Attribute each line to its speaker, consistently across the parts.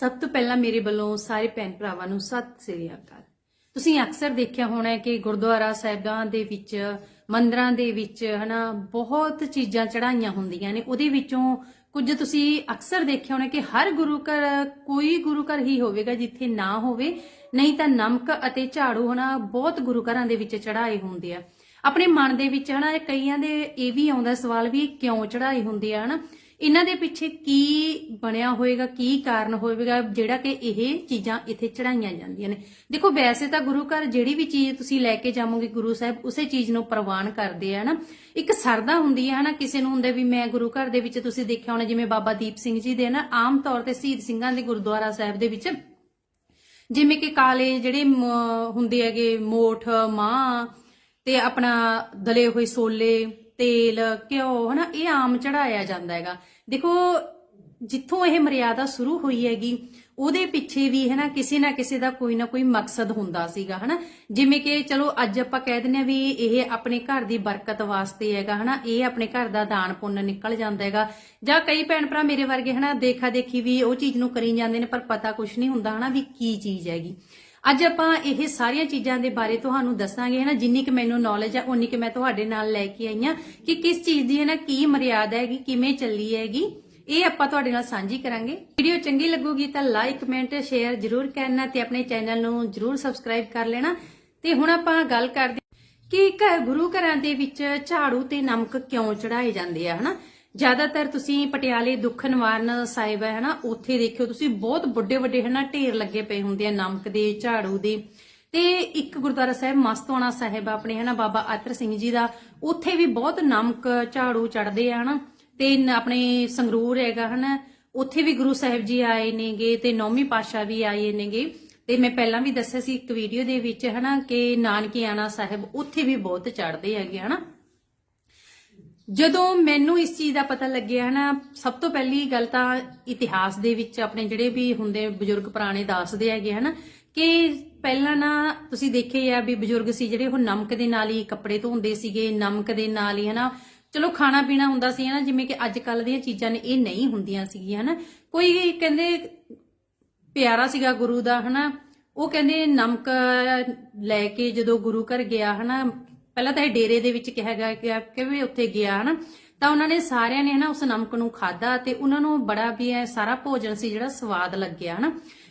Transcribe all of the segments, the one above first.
Speaker 1: ਸਭ ਤੋਂ ਪਹਿਲਾਂ ਮੇਰੇ ਵੱਲੋਂ ਸਾਰੇ ਭੈਣ ਭਰਾਵਾਂ ਨੂੰ ਸਤਿ ਸ੍ਰੀ ਅਕਾਲ। ਤੁਸੀਂ ਅਕਸਰ ਦੇਖਿਆ ਹੋਣਾ ਹੈ ਕਿ ਗੁਰਦੁਆਰਾ ਸਾਹਿਬਾਂ ਦੇ ਵਿੱਚ, ਮੰਦਰਾਂ ਦੇ ਵਿੱਚ, ਹਨਾ, ਬਹੁਤ ਚੀਜ਼ਾਂ ਚੜਾਈਆਂ ਹੁੰਦੀਆਂ ਨੇ। ਉਹਦੇ ਵਿੱਚੋਂ ਕੁਝ ਤੁਸੀਂ ਅਕਸਰ ਦੇਖਿਆ ਹੋਣਾ ਕਿ ਹਰ ਗੁਰੂ ਘਰ, ਕੋਈ ਗੁਰੂ ਘਰ ਹੀ ਹੋਵੇਗਾ ਜਿੱਥੇ ਨਾ ਹੋਵੇ। ਨਹੀਂ ਤਾਂ ਨਮਕ ਅਤੇ ਝਾੜੂ, ਹਨਾ, ਬਹੁਤ ਗੁਰੂ ਘਰਾਂ ਦੇ ਵਿੱਚ ਚੜਾਏ ਹੁੰਦੇ ਆ। ਆਪਣੇ ਮਨ ਦੇ ਵਿੱਚ, ਹਨਾ, ਕਈਆਂ ਦੇ ਇਹ ਵੀ ਆਉਂਦਾ ਸਵਾਲ ਵੀ ਕਿਉਂ ਚੜਾਏ ਹੁੰਦੇ ਆ, ਹਨਾ? ਇਹਨਾਂ ਦੇ ਪਿੱਛੇ ਕੀ ਬਣਿਆ ਹੋਏਗਾ, ਕੀ ਕਾਰਨ ਹੋਵੇਗਾ, ਜਿਹੜਾ ਕਿ ਇਹ ਚੀਜ਼ਾਂ ਇੱਥੇ ਚੜਾਈਆਂ ਜਾਂਦੀਆਂ ਨੇ। ਦੇਖੋ, ਵੈਸੇ ਤਾਂ ਗੁਰੂ ਘਰ ਜਿਹੜੀ ਵੀ ਚੀਜ਼ ਤੁਸੀਂ ਲੈ ਕੇ ਜਾਵੋਗੇ ਗੁਰੂ ਸਾਹਿਬ, ਉਸੇ ਚੀਜ਼ ਨੂੰ ਪ੍ਰਵਾਨ ਕਰਦੇ ਆ, ਹਨਾ? ਇੱਕ ਸਰਦਾ ਹੁੰਦੀ ਹੈ ਹਨਾ? ਕਿਸੇ ਨੂੰ ਹੁੰਦਾ ਵੀ ਮੈਂ ਗੁਰੂ ਘਰ ਦੇ ਵਿੱਚ ਤੁਸੀਂ ਦੇਖਿਆ ਹੋਣਾ, ਜਿਵੇਂ ਬਾਬਾ ਦੀਪ ਸਿੰਘ ਜੀ ਦੇ ਨਾ ਆਮ ਤੌਰ ਤੇ ਸ਼ਹੀਦ ਸਿੰਘਾਂ ਦੇ ਗੁਰਦੁਆਰਾ ਸਾਹਿਬ ਦੇ ਵਿੱਚ। ਜਿਵੇਂ ਕਿ ਕਾਲੇ ਜਿਹੜੇ ਹੁੰਦੇ ਹੈਗੇ ਮੋਠ, ਮਾਂ ਤੇ ਆਪਣਾ ਦਲੇ ਹੋਏ ਸੋਲੇ ਤੇਲ, ਘਿਓ, ਹਨਾ, ਇਹ ਆਮ ਚੜਾਇਆ ਜਾਂਦਾ ਹੈਗਾ। ਦੇਖੋ, ਜਿੱਥੋਂ ਇਹ ਮਰਿਆਦਾ ਸ਼ੁਰੂ ਹੋਈ ਹੈਗੀ, ਉਹਦੇ ਪਿੱਛੇ ਵੀ, ਹਨਾ, ਕਿਸੇ ਨਾ ਕਿਸੇ ਦਾ ਕੋਈ ਨਾ ਕੋਈ ਮਕਸਦ ਹੁੰਦਾ ਸੀਗਾ, ਹਨਾ। ਜਿਵੇਂ ਕਿ, ਚਲੋ, ਅੱਜ ਆਪਾਂ ਕਹਿ ਦਿੰਦੇ ਆ ਵੀ ਇਹ ਆਪਣੇ ਘਰ ਦੀ ਬਰਕਤ ਵਾਸਤੇ ਹੈਗਾ, ਹਨਾ। ਇਹ ਆਪਣੇ ਘਰ ਦਾ ਦਾਨ ਪੁੰਨ ਨਿਕਲ ਜਾਂਦਾ ਹੈਗਾ। ਜਾਂ ਕਈ ਭੈਣ ਭਰਾ ਮੇਰੇ ਵਰਗੇ, ਹਨਾ ਦੇਖਾ ਦੇਖੀ ਵੀ ਉਹ ਚੀਜ਼ ਨੂੰ ਕਰੀ ਜਾਂਦੇ ਨੇ, ਪਰ ਪਤਾ ਕੁਝ ਨਹੀਂ ਹੁੰਦਾ, ਹਨਾ, ਵੀ ਕੀ ਚੀਜ਼ ਹੈਗੀ। ਅੱਜ ਆਪਾਂ ਇਹ ਸਾਰੀਆਂ ਚੀਜ਼ਾਂ ਦੇ ਬਾਰੇ ਤੁਹਾਨੂੰ ਦੱਸਾਂਗੇ, ਹਨਾ? ਜਿੰਨੀ ਕਿ ਮੈਨੂੰ ਨੌਲੇਜ ਹੈ ਉਨੀ ਕਿ ਮੈਂ ਤੁਹਾਡੇ ਨਾਲ ਲੈ ਕੇ ਆਈ ਹਾਂ ਕਿ ਕਿਸ ਚੀਜ਼ ਦੀ ਹੈ ਨਾ ਕੀ ਮਰਿਆਦਾ ਹੈਗੀ, ਕਿਵੇਂ ਚੱਲੀ ਹੈਗੀ, ਇਹ ਆਪਾਂ ਤੁਹਾਡੇ ਨਾਲ ਸਾਂਝੀ ਕਰਾਂਗੇ। ਵੀਡੀਓ ਚੰਗੀ ਲੱਗੂਗੀ ਤਾਂ ਲਾਈਕ ਕਮੈਂਟ ਸ਼ੇਅਰ ਜਰੂਰ ਕਰਨਾ ਤੇ ਆਪਣੇ ਚੈਨਲ ਨੂੰ ਜਰੂਰ ਸਬਸਕ੍ਰਾਈਬ ਕਰ ਲੈਣਾ। ਤੇ ਹੁਣ ਆਪਾਂ ਗੱਲ ਕਰਦੇ ਕਿ ਘਰ ਗੁਰੂ ਘਰਾਂ ਦੇ ਵਿੱਚ ਝਾੜੂ ਤੇ ਨਮਕ ਕਿਉਂ ਚੜਾਏ ਜਾਂਦੇ ਆ, ਹਨਾ? ਜ਼ਿਆਦਾਤਰ ਤੁਸੀਂ ਪਟਿਆਲੇ ਦੁੱਖ ਨਿਵਾਰਨ ਸਾਹਿਬ ਹੈ, ਹਨਾ, ਉੱਥੇ ਦੇਖਿਓ ਤੁਸੀਂ ਬਹੁਤ ਵੱਡੇ ਵੱਡੇ, ਹਨਾ, ਢੇਰ ਲੱਗੇ ਪਏ ਹੁੰਦੇ ਆ, ਨਮਕ ਦੇ, ਝਾੜੂ ਦੇ। ਤੇ ਇੱਕ ਗੁਰਦੁਆਰਾ ਸਾਹਿਬ ਮਸਤੋਣਾ ਸਾਹਿਬ ਆਪਣੇ, ਹਨਾ, ਬਾਬਾ ਅਤਰ ਸਿੰਘ ਜੀ ਦਾ। ਉੱਥੇ ਵੀ ਬਹੁਤ ਨਮਕ, ਝਾੜੂ ਚੜਦੇ ਆ, ਹਨਾ। ਤੇ ਆਪਣੇ ਸੰਗਰੂਰ ਹੈਗਾ, ਹਨਾ, ਉੱਥੇ ਵੀ ਗੁਰੂ ਸਾਹਿਬ ਜੀ ਆਏ ਨੇਗੇ ਤੇ ਨੌਵੀਂ ਪਾਸ਼ਾ ਵੀ ਆਏ ਨੇਗੇ। ਤੇ ਮੈਂ ਪਹਿਲਾਂ ਵੀ ਦੱਸਿਆ ਸੀ ਇੱਕ ਵੀਡੀਓ ਦੇ ਵਿੱਚ, ਹਨਾ, ਕਿ ਨਾਨਕੀਆਣਾ ਸਾਹਿਬ ਉੱਥੇ ਵੀ ਬਹੁਤ ਚੜਦੇ ਹੈਗੇ, ਹਨਾ। ਜਦੋਂ ਮੈਨੂੰ ਇਸ ਚੀਜ਼ ਦਾ ਪਤਾ ਲੱਗਿਆ ਹਨਾ ਸਭ ਤੋਂ ਪਹਿਲੀ ਗੱਲ ਤਾਂ ਇਤਿਹਾਸ ਦੇ ਵਿੱਚ ਆਪਣੇ ਜਿਹੜੇ ਵੀ ਹੁੰਦੇ ਬਜ਼ੁਰਗ ਪੁਰਾਣੇ ਦੱਸਦੇ ਹੈਗੇ ਹਨਾ ਕਿ ਪਹਿਲਾਂ ਨਾ ਤੁਸੀਂ ਦੇਖੇ ਆ ਵੀ ਬਜ਼ੁਰਗ ਸੀ ਜਿਹੜੇ ਉਹ ਨਮਕ ਦੇ ਨਾਲ ਹੀ ਕੱਪੜੇ ਧੋਂਦੇ ਸੀਗੇ, ਨਮਕ ਦੇ ਨਾਲ ਹੀ ਹਨਾ ਚਲੋ ਖਾਣਾ ਪੀਣਾ ਹੁੰਦਾ ਸੀ ਹਨਾ ਜਿਵੇਂ ਕਿ ਅੱਜ ਕੱਲ ਦੀਆਂ ਚੀਜ਼ਾਂ ਨੇ, ਇਹ ਨਹੀਂ ਹੁੰਦੀਆਂ ਸੀਗੀਆਂ ਹਨਾ ਕੋਈ ਕਹਿੰਦੇ ਪਿਆਰਾ ਸੀਗਾ ਗੁਰੂ ਦਾ ਹਨਾ ਉਹ ਕਹਿੰਦੇ ਨਮਕ ਲੈ ਕੇ ਜਦੋਂ ਗੁਰੂ ਘਰ ਗਿਆ ਹਨਾ ਪਹਿਲਾਂ ਤਾਂ ਇਹ ਡੇਰੇ ਦੇ ਵਿੱਚ ਕਿਹਾ ਗਿਆ ਕਿ ਕਿ ਉੱਥੇ ਗਿਆ ਹਨਾ, ਤਾਂ ਉਹਨਾਂ ਨੇ ਸਾਰਿਆਂ ਨੇ ਹਨਾ ਉਸ ਨਮਕ ਨੂੰ ਖਾਦਾ ਤੇ ਉਹਨਾਂ ਨੂੰ ਬੜਾ ਵੀ ਇਹ ਸਾਰਾ ਭੋਜਨ ਸੀ ਜਿਹੜਾ ਸਵਾਦ ਲੱਗਿਆ ਹਨਾ।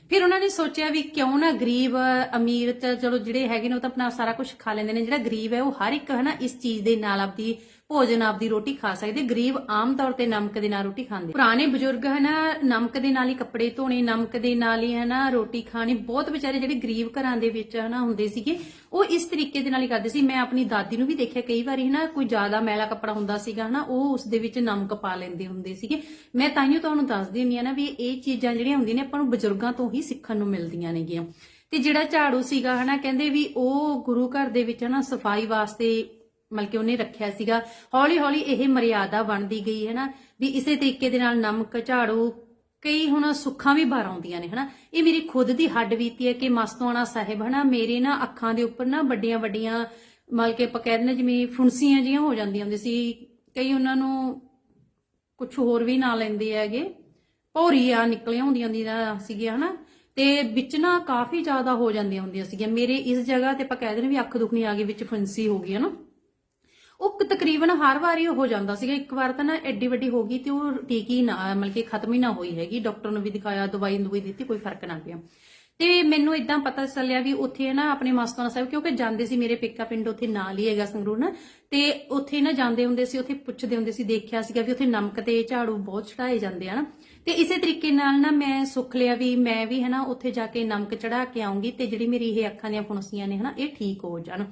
Speaker 1: ਫਿਰ ਉਹਨਾਂ ਨੇ ਸੋਚਿਆ ਵੀ ਕਿਉਂ ਨਾ ਗਰੀਬ ਅਮੀਰ ਤਾਂ ਚਲੋ ਜਿਹੜੇ ਹੈਗੇ ਨੇ ਉਹ ਤਾਂ ਆਪਣਾ ਸਾਰਾ ਕੁਝ ਖਾ ਲੈਂਦੇ ਨੇ, ਜਿਹੜਾ ਗਰੀਬ ਹੈ ਉਹ ਹਰ ਇੱਕ ਹਨਾ ਇਸ ਚੀਜ਼ ਦੇ ਨਾਲ ਆਪਦੀ ਭੋਜਨ ਆਪਦੀ ਰੋਟੀ ਖਾ ਸਕਦੇ। ਗਰੀਬ ਆਮ ਤੌਰ ਤੇ ਨਮਕ ਦੇ ਨਾਲ ਰੋਟੀ ਖਾਂਦੇ। ਪੁਰਾਣੇ ਬਜ਼ੁਰਗ ਹਨਾ, ਨਮਕ ਦੇ ਨਾਲ ਹੀ ਕੱਪੜੇ ਧੋਣੇ, ਨਮਕ ਦੇ ਨਾਲ ਹੀ ਹਨਾ ਰੋਟੀ ਖਾਣੀ, ਬਹੁਤ ਵਿਚਾਰੇ ਜਿਹੜੇ ਗਰੀਬ ਘਰਾਂ ਦੇ ਵਿੱਚ ਹਨਾ ਹੁੰਦੇ ਸੀਗੇ, ਉਹ ਇਸ ਤਰੀਕੇ ਦੇ ਨਾਲ ਹੀ ਕਰਦੇ ਸੀ। ਮੈਂ ਆਪਣੀ ਦਾਦੀ ਨੂੰ ਵੀ ਦੇਖਿਆ ਕਈ ਵਾਰੀ ਹਨਾ, ਕੋਈ ਜ਼ਿਆਦਾ ਮੈਲਾ ਕੱਪੜਾ ਹੁੰਦਾ ਸੀਗਾ ਹਨਾ, ਉਹ ਉਸ ਦੇ ਵਿੱਚ ਨਮਕ ਪਾ ਲੈਂਦੇ ਹੁੰਦੇ ਸੀਗੇ। ਮੈਂ ਤਾਈਓ ਤੁਹਾਨੂੰ ਦੱਸਦੀ ਹੁੰਦੀ ਆ ਨਾ ਵੀ ਇਹ ਚੀਜ਼ਾਂ ਜਿਹੜੀਆਂ ਹੁੰਦੀਆਂ ਨੇ ਆਪਾਂ ਨੂੰ ਬਜ਼ੁਰਗਾਂ ਤੋਂ ਹੀ ਸਿੱਖਣ ਨੂੰ ਮਿਲਦੀਆਂ ਨੇਗੀਆਂ। ਤੇ ਜਿਹੜਾ ਝਾੜੂ ਸੀਗਾ ਹਨਾ, ਕਹਿੰਦੇ ਵੀ ਉਹ ਗੁਰੂ ਘਰ ਦੇ ਵਿੱਚ ਹਨਾ ਸਫ਼ਾਈ ਵਾਸਤੇ ਮਤਲਬ ਉਹਨੇ ਰੱਖਿਆ ਸੀਗਾ। ਹੌਲੀ ਹੌਲੀ ਇਹ ਮਰਿਆਦਾ ਬਣਦੀ ਗਈ ਹੈ ਨਾ ਵੀ ਇਸੇ ਤਰੀਕੇ ਦੇ ਨਾਲ ਨਮਕ, ਝਾੜੂ, ਕਈ ਹੁਣ ਸੁੱਖਾਂ ਵੀ ਬਾਹਰ ਆਉਂਦੀਆਂ ਨੇ, ਹਨਾ? ਇਹ ਮੇਰੀ ਖੁਦ ਦੀ ਹੱਡ ਬੀਤੀ ਹੈ ਕਿ ਮਸਤੋਆਣਾ ਸਾਹਿਬ, ਹਨਾ? ਮੇਰੇ ਨਾ ਅੱਖਾਂ ਦੇ ਉੱਪਰ ਨਾ ਵੱਡੀਆਂ ਵੱਡੀਆਂ ਮਤਲਬ ਕਿ ਆਪਾਂ ਕਹਿ ਦਿੰਦੇ ਜਿਵੇਂ ਫੁੰਸੀਆਂ ਜੀਆਂ ਹੋ ਜਾਂਦੀਆਂ ਹੁੰਦੀਆਂ ਸੀ। ਕਈ ਉਹਨਾਂ ਨੂੰ ਕੁਝ ਹੋਰ ਵੀ ਨਾਂ ਲੈਂਦੇ ਹੈਗੇ। ਭੌਰੀਆਂ ਨਿਕਲੀਆਂ ਹੁੰਦੀਆਂ ਹੁੰਦੀਆਂ ਸੀਗੀਆਂ, ਹਨਾ? ਤੇ ਵਿੱਚ ਨਾ ਕਾਫੀ ਜ਼ਿਆਦਾ ਹੋ ਜਾਂਦੀਆਂ ਹੁੰਦੀਆਂ ਸੀਗੀਆਂ। ਮੇਰੇ ਇਸ ਜਗ੍ਹਾ ਤੇ ਆਪਾਂ ਕਹਿ ਦਿੰਦੇ ਵੀ ਅੱਖ ਦੁਖਣੀ ਆ ਗਈ, ਵਿੱਚ ਫੁੰਸੀ ਹੋ ਗਈ, ਹਨਾ? ਉਹ ਤਕਰੀਬਨ ਹਰ ਵਾਰੀ ਹੋ ਜਾਂਦਾ ਸੀਗਾ। ਇੱਕ ਵਾਰ ਤਾਂ ਨਾ ਐਡੀ ਵੱਡੀ ਹੋ ਗਈ ਤੇ ਉਹ ਟੀਕੀ ਨਾ, ਮਤਲਬ ਕਿ ਖਤਮ ਹੀ ਨਾ ਹੋਈ ਹੈਗੀ। ਡਾਕਟਰ ਨੂੰ ਵੀ ਦਿਖਾਇਆ, ਦਵਾਈ ਦਵਾਈ ਦਿੱਤੀ, ਕੋਈ ਫ਼ਰਕ ਨਾ ਪਿਆ। ਤੇ ਮੈਨੂੰ ਇਦਾਂ ਪਤਾ ਚੱਲਿਆ ਵੀ ਉੱਥੇ ਨਾ ਆਪਣੇ ਮਸਤਾਨਾ ਸਾਹਿਬ, ਕਿਉਂਕਿ ਜਾਂਦੇ ਸੀ ਮੇਰੇ ਪੇਕਾ ਪਿੰਡ ਉੱਥੇ ਨਾਲ ਹੀ ਹੈਗਾ ਸੰਗਰੂਰ ਨਾ, ਤੇ ਉੱਥੇ ਨਾ ਜਾਂਦੇ ਹੁੰਦੇ ਸੀ, ਉੱਥੇ ਪੁੱਛਦੇ ਹੁੰਦੇ ਸੀ, ਦੇਖਿਆ ਸੀਗਾ ਵੀ ਉੱਥੇ ਨਮਕ ਤੇ ਝਾੜੂ ਬਹੁਤ ਚੜਾਏ ਜਾਂਦੇ ਆ ਨਾ। ਤੇ ਇਸੇ ਤਰੀਕੇ ਨਾਲ ਨਾ ਮੈਂ ਸੁੱਖ ਲਿਆ ਵੀ ਮੈਂ ਵੀ ਹਨਾ, ਉੱਥੇ ਜਾ ਕੇ ਨਮਕ ਚੜਾ ਕੇ ਆਉਂਗੀ ਤੇ ਜਿਹੜੀ ਮੇਰੀ ਇਹ ਅੱਖਾਂ ਦੀਆਂ ਫੁਣਸੀਆਂ ਨੇ ਹਨਾ, ਇਹ ਠੀਕ ਹੋ ਜਾਣ।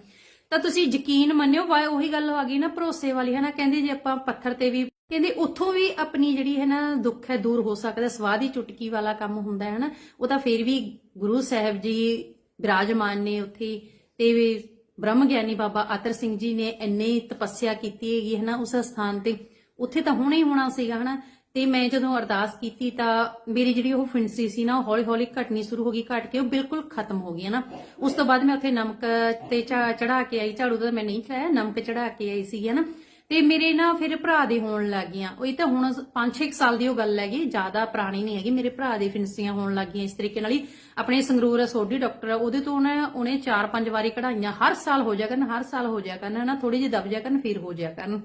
Speaker 1: ਤਾਂ ਤੁਸੀਂ ਯਕੀਨ ਮੰਨਿਓ ਵਾ ਉਹੀ ਗੱਲ ਆ ਗਈ ਨਾ ਭਰੋਸੇ ਵਾਲੀ ਹੈ ਨਾ ਕਹਿੰਦੇ ਜੇ ਆਪਾਂ ਪੱਥਰ ਤੇ ਵੀ, ਕਹਿੰਦੇ ਉੱਥੋਂ ਵੀ ਆਪਣੀ ਜਿਹੜੀ ਹੈ ਨਾ ਦੁੱਖ ਹੈ ਦੂਰ ਹੋ ਸਕਦਾ, ਸਵਾਦ ਹੀ ਚੁਟਕੀ ਵਾਲਾ ਕੰਮ ਹੁੰਦਾ ਹੈ ਨਾ ਉਹ ਤਾਂ ਫਿਰ ਵੀ ਗੁਰੂ ਸਾਹਿਬ ਜੀ ਬਿਰਾਜਮਾਨ ਨੇ ਉੱਥੇ ਤੇ ਵੀ ਬ੍ਰਹਮ ਗਿਆਨੀ ਬਾਬਾ ਅਤਰ ਸਿੰਘ ਜੀ ਨੇ ਇੰਨੀ ਤਪੱਸਿਆ ਕੀਤੀ ਹੈਗੀ ਹੈ ਨਾ ਉਸ ਸਥਾਨ ਤੇ। ਉੱਥੇ ਤਾਂ ਹੋਣਾ ਹੀ ਹੋਣਾ ਸੀਗਾ, ਹਨਾ? ਤੇ ਮੈਂ ਜਦੋਂ ਅਰਦਾਸ ਕੀਤੀ ਤਾਂ ਮੇਰੀ ਜਿਹੜੀ ਉਹ ਫਿੰਸੀ ਸੀ ਨਾ ਹੌਲੀ ਹੌਲੀ ਘਟਣੀ ਸ਼ੁਰੂ ਹੋ ਗਈ ਘਟ ਕੇ ਉਹ ਬਿਲਕੁਲ ਖਤਮ ਹੋ ਗਈ ਹੈ ਨਾ। ਉਸ ਤੋਂ ਬਾਅਦ ਮੈਂ ਉੱਥੇ ਨਮਕ ਤੇ ਚੜਾ ਕੇ ਆਈ ਝਾੜੂ ਤਾਂ ਮੈਂ ਨਹੀਂ ਚੜਾਇਆ ਨਮਕ ਚੜਾ ਕੇ ਆਈ ਸੀ ਹੈ ਨਾ। ਤੇ ਮੇਰੇ ਨਾ ਫਿਰ ਭਰਾ ਦੇ ਹੋਣ ਲੱਗ ਗਈਆਂ। ਉਹ ਇਹ ਤਾਂ ਹੁਣ 5-6 ਸਾਲ ਦੀ ਉਹ ਗੱਲ ਹੈਗੀ ਜ਼ਿਆਦਾ ਪੁਰਾਣੀ ਨਹੀਂ ਹੈਗੀ। ਮੇਰੇ ਭਰਾ ਦੇ ਫਿੰਸੀਆਂ ਹੋਣ ਲੱਗ ਗਈਆਂ ਇਸ ਤਰੀਕੇ ਨਾਲ ਹੀ। ਆਪਣੇ ਸੰਗਰੂਰ ਸੋਢੀ ਡਾਕਟਰ ਆ, ਉਹਦੇ ਤੋਂ ਉਹਨੇ ਉਹਨੇ 4-5 ਵਾਰੀ ਕਢਾਈਆਂ। ਹਰ ਸਾਲ ਹੋ ਜਾ ਕਰਨ ਹਰ ਸਾਲ ਹੋ ਜਾ ਕਰਨ ਹਨਾ ਥੋੜੀ ਜਿਹੀ ਦਬ ਜਾ ਕਰਨ ਫਿਰ ਹੋ ਜਾ ਕਰਨ।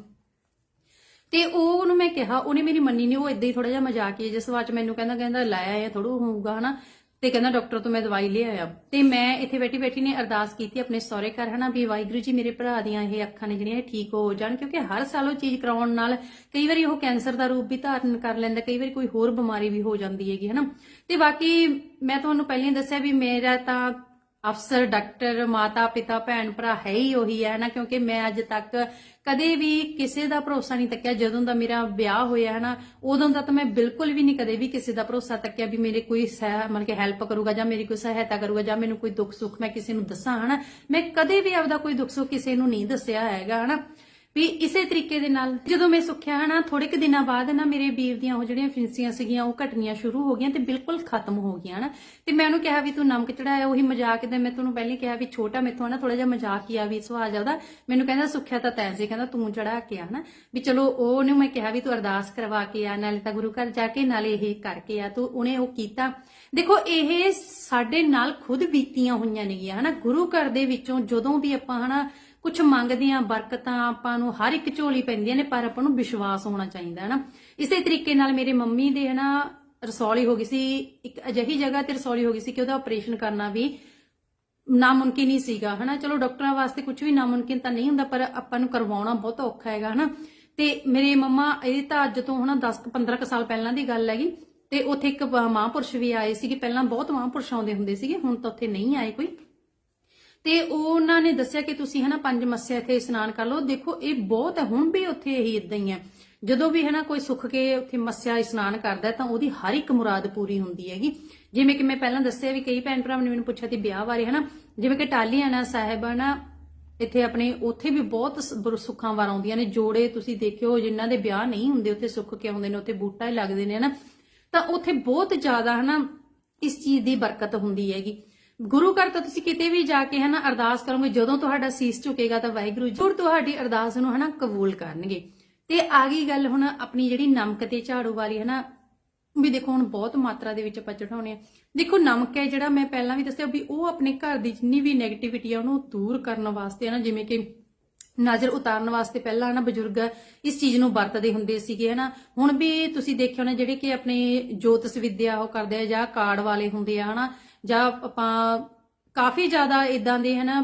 Speaker 1: ਤੇ ਉਹ ਉਹਨੂੰ ਮੈਂ ਕਿਹਾ, ਉਹਨੇ ਮੇਰੀ ਮੰਨੀ ਨਹੀਂ ਉਹ ਇਦਾਂ ਹੀ ਥੋੜਾ ਜਿਹਾ ਮਜ਼ਾਕੀਆ ਜਿਸ ਵਾਰ ਮੈਨੂੰ ਕਹਿੰਦਾ ਕਹਿੰਦਾ ਲਾਇਆ ਆਇਆ ਥੋੜੂ ਹੋਊਗਾ, ਹਨਾ? ਤੇ ਕਹਿੰਦਾ, ਡਾਕਟਰ, ਤੋਂ ਮੈਂ ਦਵਾਈ ਲੈ ਆਇਆ। ਤੇ ਮੈਂ ਇੱਥੇ ਬੈਠੀ ਬੈਠੀ ਨੇ ਅਰਦਾਸ ਕੀਤੀ ਆਪਣੇ ਸਹੁਰੇ ਘਰ, ਹਨਾ, ਵੀ ਵਾਹਿਗੁਰੂ ਜੀ ਮੇਰੇ ਭਰਾ ਦੀਆਂ ਇਹ ਅੱਖਾਂ ਨੇ ਜਿਹੜੀਆਂ ਠੀਕ ਹੋ ਜਾਣ, ਕਿਉਂਕਿ ਹਰ ਸਾਲ ਉਹ ਚੀਜ਼ ਕਰਾਉਣ ਨਾਲ ਕਈ ਵਾਰੀ ਉਹ ਕੈਂਸਰ ਦਾ ਰੂਪ ਵੀ ਧਾਰਨ ਕਰ ਲੈਂਦਾ, ਕਈ ਵਾਰੀ ਕੋਈ ਹੋਰ ਬਿਮਾਰੀ ਵੀ ਹੋ ਜਾਂਦੀ ਹੈਗੀ, ਹਨਾ? ਤੇ ਬਾਕੀ ਮੈਂ ਤੁਹਾਨੂੰ ਪਹਿਲਾਂ ਹੀ ਦੱਸਿਆ ਵੀ ਮੇਰਾ ਤਾਂ ਅਫਸਰ, ਡਾਕਟਰ, ਮਾਤਾ, ਪਿਤਾ, ਭੈਣ, ਭਰਾ ਹੈ ਹੀ ਉਹੀ ਹੈ ਨਾ? ਕਿਉਂਕਿ ਮੈਂ ਅੱਜ ਤੱਕ ਕਦੇ ਵੀ ਕਿਸੇ ਦਾ ਭਰੋਸਾ ਨਹੀਂ ਤੱਕਿਆ। ਜਦੋਂ ਦਾ ਮੇਰਾ ਵਿਆਹ ਹੋਇਆ ਹੈ ਨਾ, ਉਦੋਂ ਦਾ ਤਾਂ ਮੈਂ ਬਿਲਕੁਲ ਵੀ ਨਹੀਂ ਕਦੇ ਵੀ ਕਿਸੇ ਦਾ ਭਰੋਸਾ ਤੱਕਿਆ ਵੀ ਮੇਰੇ ਕੋਈ ਮਤਲਬ ਕਿ ਹੈਲਪ ਕਰੂਗਾ ਜਾਂ ਮੇਰੀ ਕੋਈ ਸਹਾਇਤਾ ਕਰੂਗਾ ਜਾਂ ਮੈਨੂੰ ਕੋਈ ਦੁੱਖ ਸੁੱਖ ਮੈਂ ਕਿਸੇ ਨੂੰ ਦੱਸਾਂ ਹਨਾ ਮੈਂ ਕਦੇ ਵੀ ਆਪਦਾ ਕੋਈ ਦੁੱਖ ਸੁੱਖ ਕਿਸੇ ਨੂੰ ਨਹੀਂ ਦੱਸਿਆ ਹੈਗਾ ਹਨਾ ਵੀ ਇਸੇ ਤਰੀਕੇ ਦੇ ਨਾਲ ਜਦੋਂ ਮੈਂ ਸੁੱਖਿਆ ਹਨਾ ਥੋੜੇ ਕੁ ਦਿਨਾਂ ਬਾਅਦ ਨਾ ਮੇਰੇ ਵੀਰ ਦੀਆਂ ਉਹ ਜਿਹੜੀਆਂ ਫਿੰਸੀਆਂ ਸੀਗੀਆਂ, ਉਹ ਘਟਣੀਆਂ ਸ਼ੁਰੂ ਹੋ ਗਈਆਂ ਤੇ ਬਿਲਕੁਲ ਖਤਮ ਹੋ ਗਈਆਂ ਹਨਾ। ਤੇ ਮੈਂ ਉਹਨੂੰ ਕਿਹਾ ਵੀ ਤੂੰ ਨਮਕ ਚੜਾਇਆ, ਉਹੀ ਮਜ਼ਾਕ ਦੇ ਮੈਂ ਤੁਹਾਨੂੰ ਪਹਿਲੇ ਕਿਹਾ ਵੀ ਛੋਟਾ ਮੇਥੋਂ ਨਾ ਥੋੜਾ ਜਿਹਾ ਮਜ਼ਾਕ ਹੀ ਆ ਵੀ ਸੁਭਾਅ ਜਾਦਾ ਮੈਨੂੰ ਕਹਿੰਦਾ, ਸੁੱਖਿਆ ਤਾਂ ਤੈਂ ਸੀ ਕਹਿੰਦਾ, ਤੂੰ ਚੜਾ ਕੇ ਆ ਹਨਾ। ਵੀ ਚਲੋ ਉਹਨੂੰ ਮੈਂ ਕਿਹਾ ਵੀ ਤੂੰ ਅਰਦਾਸ ਕਰਵਾ ਕੇ ਆ, ਨਾਲੇ ਤਾਂ ਗੁਰੂ ਘਰ ਜਾ ਕੇ, ਨਾਲੇ ਇਹ ਕਰਕੇ ਆ, ਤੂੰ ਉਹਨੇ ਉਹ ਕੀਤਾ। ਦੇਖੋ, ਇਹ ਸਾਡੇ ਨਾਲ ਖੁਦ ਬੀਤੀਆਂ ਹੋਈਆਂ ਨੇਗੀਆਂ ਹਨਾ, ਗੁਰੂ ਘਰ ਦੇ ਵਿੱਚੋਂ ਜਦੋਂ ਵੀ ਆਪਾਂ ਹਨਾ ਕੁਝ ਮੰਗਦੀਆਂ ਬਰਕਤਾਂ ਆਪਾਂ ਨੂੰ ਹਰ ਇੱਕ ਝੋਲੀ ਪੈਂਦੀਆਂ ਨੇ, ਪਰ ਆਪਾਂ ਨੂੰ ਵਿਸ਼ਵਾਸ ਹੋਣਾ ਚਾਹੀਦਾ ਹੈ ਨਾ ਇਸੇ ਤਰੀਕੇ ਨਾਲ ਮੇਰੇ ਮੰਮੀ ਦੇ, ਹਨਾ, ਰਸੌਲੀ ਹੋ ਗਈ ਸੀ, ਇੱਕ ਅਜਿਹੀ ਜਗ੍ਹਾ ਤੇ ਰਸੌਲੀ ਹੋ ਗਈ ਸੀ ਕਿ ਉਹਦਾ ਆਪਰੇਸ਼ਨ ਕਰਨਾ ਵੀ ਨਾਮੁਮਕਿਨ ਹੀ ਸੀਗਾ, ਹਨਾ? ਚਲੋ, ਡਾਕਟਰਾਂ ਵਾਸਤੇ ਕੁਝ ਵੀ ਨਾਮੁਮਕਿਨ ਤਾਂ ਨਹੀਂ ਹੁੰਦਾ, ਪਰ ਆਪਾਂ ਨੂੰ ਕਰਵਾਉਣਾ ਬਹੁਤ ਔਖਾ ਹੈਗਾ, ਹਨਾ? ਤੇ ਮੇਰੇ ਮੰਮਾ, ਇਹ ਤਾਂ ਅੱਜ ਤੋਂ, ਹਨਾ 10 15 ਸਾਲ ਪਹਿਲਾਂ ਦੀ ਗੱਲ ਹੈਗੀ, ਤੇ ਉੱਥੇ ਇੱਕ ਮਹਾਂਪੁਰਸ਼ ਵੀ ਆਏ ਸੀਗੇ, ਪਹਿਲਾਂ ਬਹੁਤ ਮਹਾਂਪੁਰਸ਼ ਆਉਂਦੇ ਹੁੰਦੇ ਸੀਗੇ, ਹੁਣ ਤਾਂ ਉੱਥੇ ਨਹੀਂ ਆਏ ਕੋਈ। ਤੇ ਉਹ ਉਹਨਾਂ ਨੇ ਦੱਸਿਆ ਕਿ ਤੁਸੀਂ ਹਨਾ ਪੰਜ ਮੱਸਿਆ ਇੱਥੇ ਇਸ਼ਨਾਨ ਕਰ ਲਓ। ਦੇਖੋ, ਇਹ ਬਹੁਤ ਹੈ, ਹੁਣ ਵੀ ਉੱਥੇ ਇਹੀ ਇਦਾਂ ਹੀ ਹੈ। ਜਦੋਂ ਵੀ ਹਨਾ ਕੋਈ ਸੁੱਖ ਕੇ ਉੱਥੇ ਮੱਸਿਆ ਇਸ਼ਨਾਨ ਕਰਦਾ ਤਾਂ ਉਹਦੀ ਹਰ ਇੱਕ ਮੁਰਾਦ ਪੂਰੀ ਹੁੰਦੀ ਹੈਗੀ। ਜਿਵੇਂ ਕਿ ਮੈਂ ਪਹਿਲਾਂ ਦੱਸਿਆ ਵੀ ਕਈ ਭੈਣ ਭਰਾਵਾਂ ਨੇ ਮੈਨੂੰ ਪੁੱਛਿਆ ਸੀ ਵਿਆਹ ਬਾਰੇ ਹਨਾ। ਜਿਵੇਂ ਕਿ ਟਾਲੀਆਣਾ ਸਾਹਿਬ ਹਨਾ, ਇੱਥੇ ਆਪਣੇ ਉੱਥੇ ਵੀ ਬਹੁਤ ਸੁੱਖਾਂ ਵਾਰ ਆਉਂਦੀਆਂ ਨੇ। ਜੋੜੇ ਤੁਸੀਂ ਦੇਖਿਓ, ਜਿਨ੍ਹਾਂ ਦੇ ਵਿਆਹ ਨਹੀਂ ਹੁੰਦੇ, ਉੱਥੇ ਸੁੱਖ ਕੇ ਆਉਂਦੇ ਨੇ, ਉੱਥੇ ਬੂਟਾ ਹੀ ਲੱਗਦੇ ਨੇ ਹਨਾ। ਤਾਂ ਉੱਥੇ ਬਹੁਤ ਜ਼ਿਆਦਾ ਹਨਾ ਇਸ ਚੀਜ਼ ਦੀ ਬਰਕਤ ਹੁੰਦੀ ਹੈਗੀ। ਗੁਰੂ ਘਰ ਤਾਂ ਤੁਸੀਂ ਕਿਤੇ ਵੀ ਜਾ ਕੇ ਹਨਾ ਅਰਦਾਸ ਕਰੋਗੇ, ਜਦੋਂ ਤੁਹਾਡਾ ਸੀਸ ਝੁਕੇਗਾ ਤਾਂ ਵਾਹਿਗੁਰੂ ਜ਼ਰੂਰ ਤੁਹਾਡੀ ਅਰਦਾਸ ਨੂੰ ਹਨਾ ਕਬੂਲ ਕਰਨਗੇ। ਤੇ ਆ ਗਈ ਗੱਲ ਹੁਣ ਆਪਣੀ ਜਿਹੜੀ ਨਮਕ ਤੇ ਝਾੜੂ ਵਾਲੀ ਹਨਾ, ਵੀ ਦੇਖੋ ਹੁਣ ਬਹੁਤ ਮਾਤਰਾ ਦੇ ਵਿੱਚ ਆਪਾਂ ਚੜਾਉਣੇ ਆ। ਦੇਖੋ ਨਮਕ ਹੈ ਜਿਹੜਾ ਮੈਂ ਪਹਿਲਾਂ ਵੀ ਦੱਸਿਆ ਵੀ ਉਹ ਆਪਣੇ ਘਰ ਦੀ ਜਿੰਨੀ ਵੀ 네ਗੇਟਿਵਿਟੀ ਆ ਉਹਨੂੰ ਦੂਰ ਕਰਨ ਵਾਸਤੇ ਹਨਾ, ਜਿਵੇਂ ਕਿ ਨਜ਼ਰ ਉਤਾਰਨ ਵਾਸਤੇ ਪਹਿਲਾਂ ਨਾ ਬਜ਼ੁਰਗ ਇਸ ਚੀਜ਼ ਨੂੰ ਵਰਤਦੇ ਹੁੰਦੇ ਸੀਗੇ ਹਨਾ। ਹੁਣ ਵੀ ਤੁਸੀਂ ਦੇਖਿਓ ਨਾ ਜਿਹੜੇ ਕਿ ਆਪਣੇ ਜੋਤਿਸ਼ ਵਿਦਿਆ ਉਹ ਕਰਦੇ ਆ ਜਾਂ ਕਾਰਡ ਵਾਲੇ ਹੁੰਦੇ ਆ ਹਨਾ ਜਾਂ ਆਪਾਂ ਕਾਫੀ ਜ਼ਿਆਦਾ ਇਦਾਂ ਦੇ ਹਨਾ,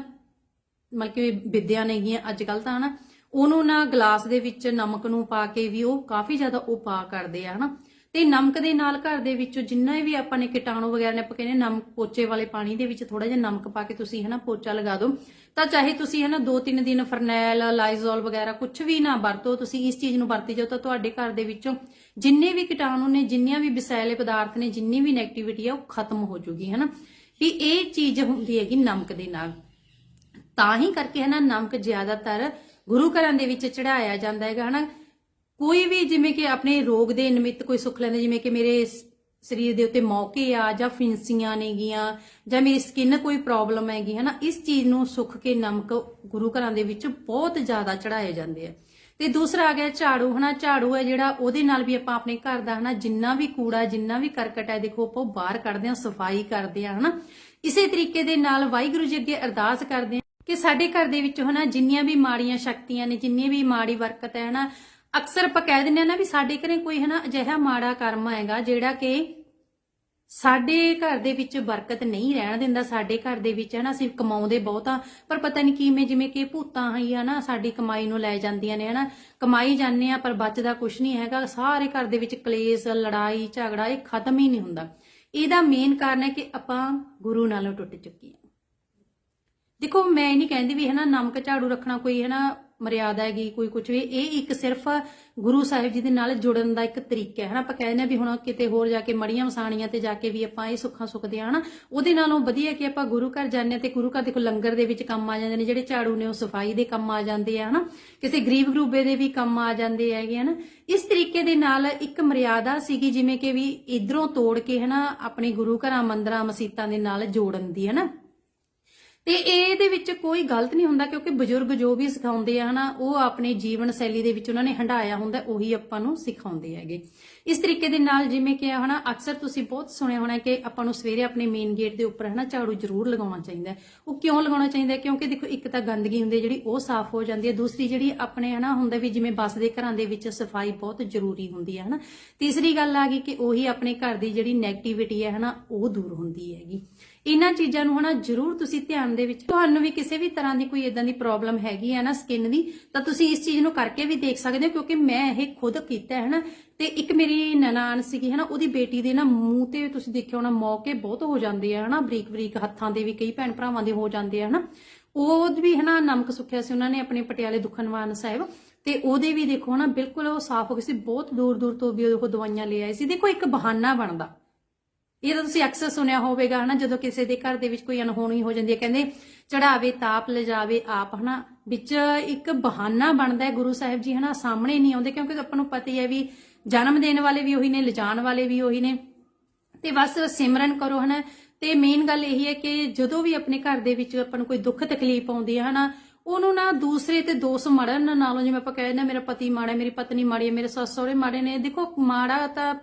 Speaker 1: ਮਤਲਬ ਕਿ ਵਿਦਿਆ ਨੇਗੀਆਂ ਅੱਜ ਕੱਲ ਤਾਂ ਹਨਾ, ਉਹਨੂੰ ਨਾ ਗਲਾਸ ਦੇ ਵਿੱਚ ਨਮਕ ਨੂੰ ਪਾ ਕੇ ਵੀ ਉਹ ਕਾਫੀ ਜ਼ਿਆਦਾ ਉਪਾ ਕਰਦੇ ਆ ਹਨਾ। ਤੇ ਨਮਕ ਦੇ ਨਾਲ ਘਰ ਦੇ ਵਿੱਚੋਂ ਜਿੰਨਾ ਵੀ ਆਪਾਂ ਨੇ ਕੀਟਾਣੂ ਵਗੈਰਾ ਨੇ ਆਪਾਂ ਕਹਿੰਦੇ ਨਮਕ ਪੋਚੇ ਵਾਲੇ ਪਾਣੀ ਦੇ ਵਿੱਚ ਥੋੜਾ ਜਿਹਾ ਨਮਕ ਪਾ ਕੇ ਤੁਸੀਂ ਹਨਾ ਪੋਚਾ ਲਗਾ ਦਿਓ। ਤਾਂ ਚਾਹੇ ਤੁਸੀਂ ਹਨਾ 2-3 ਦਿਨ ਫਰਨੈਲ, ਲਾਈਜ਼ੋਲ ਵਗੈਰਾ ਕੁਝ ਵੀ ਨਾ ਵਰਤੋ, ਤੁਸੀਂ ਇਸ ਚੀਜ਼ ਨੂੰ ਵਰਤੀ ਜਾਓ ਤਾਂ ਤੁਹਾਡੇ ਘਰ ਦੇ ਵਿੱਚੋਂ ਜਿੰਨੇ ਵੀ ਕੀਟਾਣੂ ਨੇ, ਜਿੰਨੀਆਂ ਵੀ ਵਿਸੈਲੇ ਪਦਾਰਥ ਨੇ, ਜਿੰਨੀ ਵੀ 네ਗੇਟਿਵਿਟੀ ਆ ਉਹ ਖਤਮ ਹੋ ਜੂਗੀ ਹਨਾ। ਵੀ ਇਹ ਚੀਜ਼ ਹੁੰਦੀ ਹੈਗੀ ਨਮਕ ਦੇ ਨਾਲ। ਤਾਂ ਹੀ ਕਰਕੇ ਹਨਾ ਨਮਕ ਜ਼ਿਆਦਾਤਰ ਗੁਰੂ ਘਰਾਂ ਦੇ ਵਿੱਚ ਚੜਾਇਆ ਜਾਂਦਾ ਹੈਗਾ ਹਨਾ। ਕੋਈ ਵੀ ਜਿਵੇਂ ਕਿ ਆਪਣੇ ਰੋਗ ਦੇ ਨਿਮਿਤ ਕੋਈ ਸੁੱਖ ਲੈਂਦੇ, ਜਿਵੇਂ ਕਿ ਮੇਰੇ ਸਰੀਰ ਦੇ ਉੱਤੇ ਮੌਕੇ ਆ ਜਾਂ ਫਿੰਸੀਆਂ ਨੇਗੀਆਂ ਜਾਂ ਮੇਰੀ ਸਕਿਨ ਕੋਈ ਪ੍ਰੋਬਲਮ ਹੈਗੀ, ਹਨਾ, ਇਸ ਚੀਜ਼ ਨੂੰ ਸੁੱਖ ਕੇ ਨਮਕ ਗੁਰੂ ਘਰਾਂ ਦੇ ਵਿੱਚ ਬਹੁਤ ਜ਼ਿਆਦਾ ਚੜਾਏ ਜਾਂਦੇ ਆ। ਤੇ ਦੂਸਰਾ ਆ ਗਿਆ ਝਾੜੂ, ਹਨਾ, ਝਾੜੂ ਹੈ ਜਿਹੜਾ ਉਹਦੇ ਨਾਲ ਵੀ ਆਪਾਂ ਆਪਣੇ ਘਰ ਦਾ, ਹਨਾ, ਜਿੰਨਾ ਵੀ ਕੂੜਾ, ਜਿੰਨਾ ਵੀ ਕਰਕਟ ਹੈ, ਦੇਖੋ, ਆਪਾਂ ਬਾਹਰ ਕੱਢਦੇ ਆ ਸਫ਼ਾਈ ਕਰਦੇ ਆ ਹਨਾ। ਇਸੇ ਤਰੀਕੇ ਦੇ ਨਾਲ ਵਾਹਿਗੁਰੂ ਜੀ ਅੱਗੇ ਅਰਦਾਸ ਕਰਦੇ ਆ ਕਿ ਸਾਡੇ ਘਰ ਦੇ ਵਿੱਚ, ਹਨਾ, ਜਿੰਨੀਆਂ ਵੀ ਮਾੜੀਆਂ ਸ਼ਕਤੀਆਂ ਨੇ, ਜਿੰਨੀ ਵੀ ਮਾੜੀ ਬਰਕਤ ਹੈ, ਹਨਾ ਅਕਸਰ ਆਪਾਂ ਕਹਿ ਦਿੰਦੇ ਆ ਨਾ ਵੀ ਸਾਡੇ ਘਰੇ ਕੋਈ ਹਨਾ ਅਜਿਹਾ ਮਾੜਾ ਕਰਮ ਹੈਗਾ ਜਿਹੜਾ ਕਿ ਸਾਡੇ ਘਰ ਦੇ ਵਿੱਚ ਬਰਕਤ ਨਹੀਂ ਰਹਿਣ ਦਿੰਦਾ, ਸਾਡੇ ਘਰ ਦੇ ਵਿੱਚ ਹਨਾ ਅਸੀਂ ਕਮਾਉਂਦੇ ਬਹੁਤ ਆ ਪਰ ਪਤਾ ਨਹੀਂ ਕਿਵੇਂ ਜਿਵੇਂ ਕਿ ਭੂਤਾਂ ਹੀ ਆ ਸਾਡੀ ਕਮਾਈ ਨੂੰ ਲੈ ਜਾਂਦੀਆਂ ਨੇ ਹਨਾ। ਕਮਾਈ ਜਾਂਦੇ ਆ ਪਰ ਬਚਦਾ ਕੁਝ ਨਹੀਂ ਹੈਗਾ, ਸਾਰੇ ਘਰ ਦੇ ਵਿੱਚ ਕਲੇਸ਼, ਲੜਾਈ, ਝਗੜਾ ਇਹ ਖਤਮ ਹੀ ਨਹੀਂ ਹੁੰਦਾ। ਇਹਦਾ ਮੇਨ ਕਾਰਨ ਹੈ ਕਿ ਆਪਾਂ ਗੁਰੂ ਨਾਲੋਂ ਟੁੱਟ ਚੁੱਕੀ ਹਾਂ। ਦੇਖੋ ਮੈਂ ਇਹ ਨਹੀਂ ਕਹਿੰਦੀ ਵੀ ਹਨਾ ਨਮਕ ਝਾੜੂ ਰੱਖਣਾ ਕੋਈ ਹਨਾ ਮਰਿਆਦਾ ਹੈਗੀ, ਕੋਈ ਕੁਝ ਵੀ। ਇਹ ਇੱਕ ਸਿਰਫ ਗੁਰੂ ਸਾਹਿਬ ਜੀ ਦੇ ਨਾਲ ਜੁੜਨ ਦਾ ਇੱਕ ਤਰੀਕਾ ਹੈ ਹਨਾ ਆਪਾਂ ਕਹਿੰਦੇ ਆ ਵੀ ਹੁਣ ਕਿਤੇ ਹੋਰ ਜਾ ਕੇ ਮੜੀਆਂ ਵਸਾਣੀਆਂ ਤੇ ਜਾ ਕੇ ਵੀ ਆਪਾਂ ਇਹ ਸੁੱਖਾਂ ਸੁਖਦੇ ਆ ਹਨਾ। ਉਹਦੇ ਨਾਲੋਂ ਵਧੀਆ ਕਿ ਆਪਾਂ ਗੁਰੂ ਘਰ ਜਾਂਦੇ ਆ ਤੇ ਗੁਰੂ ਘਰ ਦੇਖੋ ਲੰਗਰ ਦੇ ਵਿੱਚ ਕੰਮ ਆ ਜਾਂਦੇ ਨੇ, ਜਿਹੜੇ ਝਾੜੂ ਨੇ ਉਹ ਸਫ਼ਾਈ ਦੇ ਕੰਮ ਆ ਜਾਂਦੇ ਆ, ਹਨਾ। ਕਿਸੇ ਗਰੀਬ ਗਰੂਬੇ ਦੇ ਵੀ ਕੰਮ ਆ ਜਾਂਦੇ ਹੈਗੇ ਹਨਾ। ਇਸ ਤਰੀਕੇ ਦੇ ਨਾਲ ਇੱਕ ਮਰਿਆਦਾ ਸੀਗੀ ਜਿਵੇਂ ਕਿ ਵੀ ਇਧਰੋਂ ਤੋੜ ਕੇ, ਹਨਾ, ਆਪਣੇ ਗੁਰੂ ਘਰਾਂ, ਮੰਦਰਾਂ, ਮਸੀਤਾਂ ਦੇ ਨਾਲ ਜੋੜਨ ਦੀ, ਹਨਾ। ਤੇ ਇਹਦੇ ਵਿੱਚ ਕੋਈ ਗਲਤ ਨਹੀਂ ਹੁੰਦਾ ਕਿਉਂਕਿ ਬਜ਼ੁਰਗ ਜੋ ਵੀ ਸਿਖਾਉਂਦੇ ਆ ਹਨਾ, ਉਹ ਆਪਣੇ ਜੀਵਨ ਸ਼ੈਲੀ ਦੇ ਵਿੱਚ ਉਹਨਾਂ ਨੇ ਹੰਡਾਇਆ ਹੁੰਦਾ, ਉਹੀ ਆਪਾਂ ਨੂੰ ਸਿਖਾਉਂਦੇ ਹੈਗੇ। ਇਸ ਤਰੀਕੇ ਦੇ ਨਾਲ ਜਿਵੇਂ ਕਿ ਹਨਾ, ਅਕਸਰ ਤੁਸੀਂ ਬਹੁਤ ਸੁਣਿਆ ਹੋਣਾ ਕਿ ਆਪਾਂ ਨੂੰ ਸਵੇਰੇ ਆਪਣੇ ਮੇਨ ਗੇਟ ਦੇ ਉੱਪਰ ਹਨਾ ਝਾੜੂ ਜ਼ਰੂਰ ਲਗਾਉਣਾ ਚਾਹੀਦਾ ਉਹ ਕਿਉਂ ਲਗਾਉਣਾ ਚਾਹੀਦਾ ਕਿਉਂਕਿ ਦੇਖੋ, ਇੱਕ ਤਾਂ ਗੰਦਗੀ ਹੁੰਦੀ ਹੈ ਜਿਹੜੀ ਉਹ ਸਾਫ਼ ਹੋ ਜਾਂਦੀ ਹੈ, ਦੂਸਰੀ ਜਿਹੜੀ ਆਪਣੇ ਹਨਾ ਹੁੰਦਾ ਵੀ ਜਿਵੇਂ ਬੱਸ ਦੇ ਘਰਾਂ ਦੇ ਵਿੱਚ ਸਫ਼ਾਈ ਬਹੁਤ ਜ਼ਰੂਰੀ ਹੁੰਦੀ ਹੈ ਹਨਾ। ਤੀਸਰੀ ਗੱਲ ਆ ਗਈ ਕਿ ਉਹੀ ਆਪਣੇ ਘਰ ਦੀ ਜਿਹੜੀ ਨੈਗੇਟਿਵਿਟੀ ਹੈ ਹਨਾ, ਉਹ ਦੂਰ ਹੁੰਦੀ ਹੈਗੀ। ਇਹਨਾਂ ਚੀਜ਼ਾਂ ਨੂੰ ਹਨਾ ਜ਼ਰੂਰ ਤੁਸੀਂ ਧਿਆਨ ਦੇ ਵਿੱਚ ਤੁਹਾਨੂੰ ਵੀ ਕਿਸੇ ਵੀ ਤਰ੍ਹਾਂ ਦੀ ਕੋਈ ਇਦਾਂ ਦੀ ਪ੍ਰੋਬਲਮ ਹੈਗੀ ਹੈ ਨਾ ਸਕਿਨ ਦੀ, ਤਾਂ ਤੁਸੀਂ ਇਸ ਚੀਜ਼ ਨੂੰ ਕਰਕੇ ਵੀ ਦੇਖ ਸਕਦੇ ਹੋ ਕਿਉਂਕਿ ਮੈਂ ਇਹ ਖੁਦ ਕੀਤਾ ਹੈ ਹਨਾ ਤੇ ਇੱਕ ਮੇਰੀ ਨਨਾਣ ਸੀਗੀ ਹਨਾ ਉਹਦੀ ਬੇਟੀ ਦੇ ਨਾ ਮੂੰਹ ਤੇ ਤੁਸੀਂ ਦੇਖਿਆ ਹੋਣਾ ਮੌਕੇ ਬਹੁਤ ਹੋ ਜਾਂਦੇ ਆ ਹਨਾ ਬਰੀਕ ਬਰੀਕ ਹੱਥਾਂ ਦੇ ਵੀ ਕਈ ਭੈਣ ਭਰਾਵਾਂ ਦੇ ਹੋ ਜਾਂਦੇ ਆ ਹਨਾ। ਉਹ ਵੀ ਹਨਾ ਨਮਕ ਸੁੱਖਿਆ ਸੀ ਉਹਨਾਂ ਨੇ ਆਪਣੇ ਪਟਿਆਲੇ ਦੁਖਨਵਾਨ ਸਾਹਿਬ, ਤੇ ਉਹਦੇ ਵੀ ਦੇਖੋ ਹਨਾ ਬਿਲਕੁਲ ਉਹ ਸਾਫ਼ ਹੋ ਗਏ ਸੀ, ਬਹੁਤ ਦੂਰ ਦੂਰ ਤੋਂ ਵੀ ਉਹ ਦਵਾਈਆਂ ਲੈ ਆਏ ਸੀ। ਦੇਖੋ ਇੱਕ ਬਹਾਨਾ ਬਣਦਾ। ਇਹ ਤਾਂ ਤੁਸੀਂ ਅਕਸਰ ਸੁਣਿਆ ਹੋਵੇਗਾ, ਹਨਾ, ਜਦੋਂ ਕਿਸੇ ਦੇ ਘਰ ਦੇ ਵਿੱਚ ਕੋਈ ਅਨਹੋਣੀ ਹੋ ਜਾਂਦੀ ਹੈ, ਕਹਿੰਦੇ ਚੜਾਵੇ ਤਾਪ ਲਿਜਾਵੇ ਆਪ, ਹਨਾ, ਵਿੱਚ ਇੱਕ ਬਹਾਨਾ ਬਣਦਾ ਹੈ ਗੁਰੂ ਸਾਹਿਬ ਜੀ, ਹਨਾ, ਸਾਹਮਣੇ ਨਹੀਂ ਆਉਂਦੇ, ਕਿਉਂਕਿ ਆਪਾਂ ਨੂੰ ਪਤਾ ਹੀ ਹੈ ਵੀ ਜਨਮ ਦੇਣ ਵਾਲੇ ਵੀ ਉਹੀ ਨੇ, ਲਿਜਾਣ ਵਾਲੇ ਵੀ ਉਹੀ ਨੇ। ਤੇ ਬਸ ਸਿਮਰਨ ਕਰੋ, ਹਨਾ, ਤੇ ਮੇਨ ਗੱਲ ਇਹ ਹੈ ਕਿ ਜਦੋਂ ਵੀ ਆਪਣੇ ਘਰ ਦੇ ਵਿੱਚ ਆਪਾਂ ਨੂੰ ਕੋਈ ਦੁੱਖ ਤਕਲੀਫ ਆਉਂਦੀ ਹੈ, ਹਨਾ, ਉਹਨੂੰ ਨਾ ਦੂਸਰੇ ਤੇ ਦੋਸ਼ ਮੜਨ ਨਾਲੋਂ, ਜਿਵੇਂ ਆਪਾਂ ਕਹਿੰਦੇ ਮੇਰਾ ਪਤੀ ਮਾੜਾ ਮੇਰੀ ਪਤਨੀ ਮਾੜੀ ਹੈ, ਮੇਰੇ ਸੱਸ ਸਹੁਰੇ ਮਾੜੇ ਨੇ, ਦੇਖੋ, ਮਾੜਾ ਤਾਂ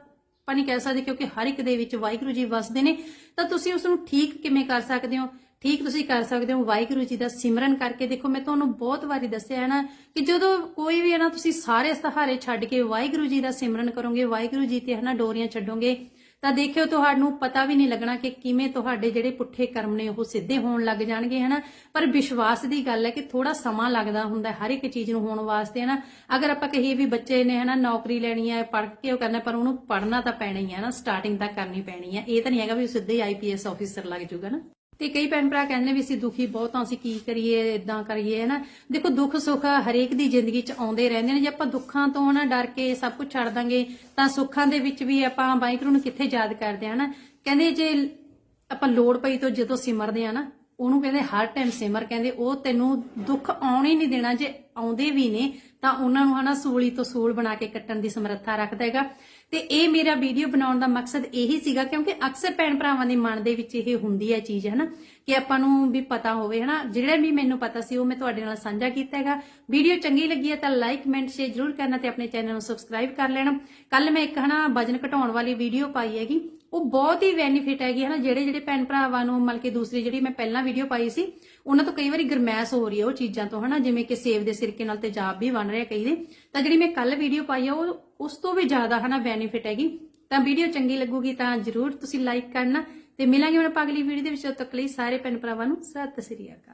Speaker 1: ਆਪਾਂ ਨਹੀਂ ਕਹਿ ਸਕਦੇ ਕਿਉਂਕਿ ਹਰ ਇੱਕ ਦੇ ਵਿੱਚ ਵਾਹਿਗੁਰੂ ਜੀ ਵਸਦੇ ਨੇ, ਤਾਂ ਤੁਸੀਂ ਉਸ ਨੂੰ ਠੀਕ ਕਿਵੇਂ ਕਰ ਸਕਦੇ ਹੋ? ਠੀਕ ਤੁਸੀਂ ਕਰ ਸਕਦੇ ਹੋ ਵਾਹਿਗੁਰੂ ਜੀ ਦਾ ਸਿਮਰਨ ਕਰਕੇ। ਦੇਖੋ, ਮੈਂ ਤੁਹਾਨੂੰ ਬਹੁਤ ਵਾਰੀ ਦੱਸਿਆ ਹੈ ਨਾ ਕਿ ਜਦੋਂ ਕੋਈ ਵੀ ਹੈ ਨਾ, ਤੁਸੀਂ ਸਾਰੇ ਸਹਾਰੇ ਛੱਡ ਕੇ ਵਾਹਿਗੁਰੂ ਜੀ ਦਾ ਸਿਮਰਨ ਕਰੋਗੇ, ਵਾਹਿਗੁਰੂ ਜੀ ਤੇ ਹੈ ਨਾ ਡੋਰੀਆਂ ਛੱਡੋਗੇ ਤਾਂ ਦੇਖਿਓ ਤੁਹਾਨੂੰ ਪਤਾ ਵੀ ਨਹੀਂ ਲੱਗਣਾ ਕਿ ਕਿਵੇਂ ਤੁਹਾਡੇ ਜਿਹੜੇ ਪੁੱਠੇ ਕਰਮ ਨੇ ਉਹ ਸਿੱਧੇ ਹੋਣ ਲੱਗ ਜਾਣਗੇ, ਹਨਾ? ਪਰ ਵਿਸ਼ਵਾਸ ਦੀ ਗੱਲ ਹੈ ਕਿ ਥੋੜਾ ਸਮਾਂ ਲੱਗਦਾ ਹੁੰਦਾ ਹਰ ਇੱਕ ਚੀਜ਼ ਨੂੰ ਹੋਣ ਵਾਸਤੇ, ਹਨਾ? ਅਗਰ ਆਪਾਂ ਕਹੀਏ ਵੀ ਬੱਚੇ ਨੇ, ਹਨਾ, ਨੌਕਰੀ ਲੈਣੀ ਹੈ, ਪੜ੍ਹ ਕੇ ਉਹ ਕਰਨਾ ਪਰ ਉਹਨੂੰ ਪੜ੍ਹਨਾ ਤਾਂ ਪੈਣਾ ਹੀ ਹੈ ਨਾ ਸਟਾਰਟਿੰਗ ਤਾਂ ਕਰਨੀ ਪੈਣੀ ਹੈ। ਇਹ ਤਾਂ ਨਹੀਂ ਹੈਗਾ ਵੀ ਸਿੱਧੇ ਹੀ ਆਈਪੀਐਸ ਆਫੀਸਰ ਲੱਗ ਜਾਊਗਾ ਨਾ ਤੇ ਕਈ ਭੈਣ ਭਰਾ ਕਹਿੰਦੇ ਨੇ ਵੀ ਅਸੀਂ ਦੁਖੀ ਬਹੁਤ ਹਾਂ, ਅਸੀਂ ਕੀ ਕਰੀਏ ਇਦਾਂ ਕਰੀਏ, ਹਨਾ? ਦੇਖੋ, ਦੁੱਖ ਸੁੱਖ ਹਰੇਕ ਦੀ ਜ਼ਿੰਦਗੀ 'ਚ ਆਉਂਦੇ ਰਹਿੰਦੇ ਨੇ। ਜੇ ਆਪਾਂ ਦੁੱਖਾਂ ਤੋਂ ਨਾ ਡਰ ਕੇ ਸਭ ਕੁਝ ਛੱਡ ਦਾਂਗੇ, ਤਾਂ ਸੁੱਖਾਂ ਦੇ ਵਿੱਚ ਵੀ ਆਪਾਂ ਵਾਹਿਗੁਰੂ ਨੂੰ ਕਿੱਥੇ ਯਾਦ ਕਰਦੇ ਆ, ਹਨਾ? ਕਹਿੰਦੇ ਜੇ ਆਪਾਂ ਲੋੜ ਪਈ ਤੋਂ ਜਦੋਂ ਸਿਮਰਦੇ ਆ ਨਾ ਉਹਨੂੰ ਕਹਿੰਦੇ ਹਰ ਟਾਈਮ ਸਿਮਰ ਕਹਿੰਦੇ, ਉਹ ਤੈਨੂੰ ਦੁੱਖ ਆਉਣ ਹੀ ਨਹੀਂ ਦੇਣਾ, ਜੇ ਆਉਂਦੇ ਵੀ ਨੇ, ਤਾਂ ਉਹਨਾਂ ਨੂੰ ਹਨਾ ਸੂਲੀ ਤੋਂ ਸੂਲ ਬਣਾ ਕੇ ਕੱਟਣ ਦੀ ਸਮਰੱਥਾ ਰੱਖਦਾ ਹੈਗਾ। ਤੇ ਇਹ ਮੇਰਾ ਵੀਡੀਓ ਬਣਾਉਣ ਦਾ ਮਕਸਦ ਇਹੀ ਸੀਗਾ, ਕਿਉਂਕਿ ਅਕਸਰ ਭੈਣ ਭਰਾਵਾਂ ਦੇ ਮਨ ਦੇ ਵਿੱਚ ਇਹ ਹੁੰਦੀ ਹੈ ਚੀਜ਼, ਹਨਾ, ਕਿ ਆਪਾਂ ਨੂੰ ਵੀ ਪਤਾ ਹੋਵੇ, ਹਨਾ, ਜਿਹੜਾ ਵੀ ਮੈਨੂੰ ਪਤਾ ਸੀ, ਉਹ ਮੈਂ ਤੁਹਾਡੇ ਨਾਲ ਸਾਂਝਾ ਕੀਤਾ ਹੈਗਾ। ਵੀਡੀਓ ਚੰਗੀ ਲੱਗੀ ਹੈ ਤਾਂ ਲਾਈਕ ਕਮੈਂਟ ਸ਼ੇਅਰ ਜ਼ਰੂਰ ਕਰਨਾ ਤੇ ਆਪਣੇ ਚੈਨਲ ਨੂੰ ਸਬਸਕ੍ਰਾਈਬ ਕਰ ਲੈਣਾ। ਕੱਲ ਮੈਂ ਇੱਕ, ਹਨਾ, ਵਜਨ ਘਟਾਉਣ ਵਾਲੀ ਵੀਡੀਓ ਪਾਈ ਹੈਗੀ। ਉਹ ਬਹੁਤ ਹੀ ਬੈਨੀਫਿਟ ਹੈਗੀ ਹੈ ਨਾ, ਜਿਹੜੇ ਜਿਹੜੇ ਭੈਣ ਭਰਾਵਾਂ ਨੂੰ, ਮਤਲਬ ਕਿ ਦੂਸਰੀ ਜਿਹੜੀ ਮੈਂ ਪਹਿਲਾਂ ਵੀਡੀਓ ਪਾਈ ਸੀ, ਉਹਨਾਂ ਤੋਂ ਕਈ ਵਾਰੀ ਗਰਮੈਸ਼ ਹੋ ਰਹੀ ਹੈ ਉਹ ਚੀਜ਼ਾਂ ਤੋਂ, ਹਨਾ? ਜਿਵੇਂ ਕਿ ਸੇਬ ਦੇ ਸਿਰਕੇ ਨਾਲ ਤੇਜ਼ਾਬ ਵੀ ਬਣ ਰਿਹਾ ਕਈ ਦੇ। ਤਾਂ ਜਿਹੜੀ ਮੈਂ ਕੱਲ ਵੀਡੀਓ ਪਾਈ ਆ, ਉਹ ਉਸ ਤੋਂ ਵੀ ਜ਼ਿਆਦਾ, ਹਨਾ ਬੈਨੀਫਿਟ ਹੈਗੀ। ਤਾਂ ਵੀਡੀਓ ਚੰਗੀ ਲੱਗੂਗੀ ਤਾਂ ਜਰੂਰ ਤੁਸੀਂ ਲਾਈਕ ਕਰਨਾ ਤੇ ਮਿਲਾਂਗੇ ਹੁਣ ਆਪਾਂ ਅਗਲੀ ਵੀਡੀਓ ਦੇ ਵਿੱਚ, ਤਦ ਤੱਕ ਲਈ ਸਾਰੇ ਭੈਣ ਭਰਾਵਾਂ ਨੂੰ ਸਤਿ ਸ੍ਰੀ ਅਕਾਲ।